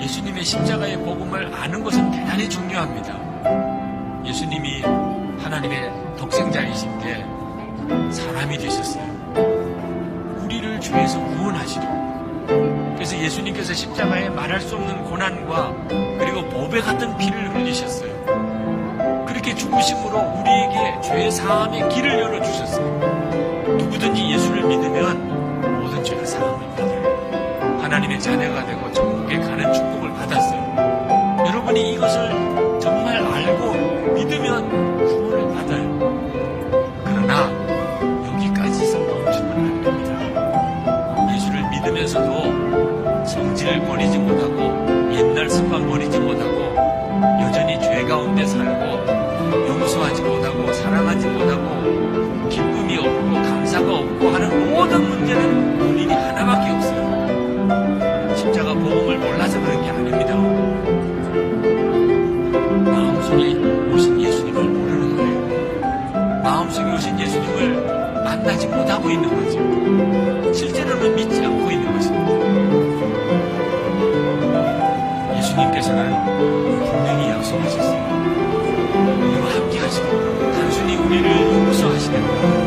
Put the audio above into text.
예수님의 십자가의 복음을 아는 것은 대단히 중요합니다. 예수님이 하나님의 독생자이신 게 사람이 되셨어요. 우리를 죄에서 구원하시려고. 그래서 예수님께서 십자가에 말할 수 없는 고난과 그리고 보배 같은 피를 흘리셨어요. 그렇게 죽으심으로 우리에게 죄 사함의 길을 열어주셨어요. 누구든지 예수를 믿으면 모든 죄가 받아요. 하나님의 자녀가 되고 천국에 가는 축복을 받았어요. 여러분이 이것을 정말 알고 믿으면 구원을 받아요. 그러나 여기까지서 멈추면 안 됩니다. 예수를 믿으면서도 성질을 버리지 못하고 옛날 습관 버리지 못하고 여전히 죄 가운데 살고 용서하지 못하고 사랑하지 못하고 기쁨이 없고 감사가 없고 하는 없어요. 십자가 복음을 몰라서 그런 게 아닙니다. 마음속에 오신 예수님을 모르는 거예요. 마음속에 오신 예수님을 만나지 못하고 있는 거죠. 실제로는 믿지 않고 있는 것입니다. 예수님께서는 분명히 약속하셨어요. 우리와 함께 하시고 단순히 우리를 용서하시는 것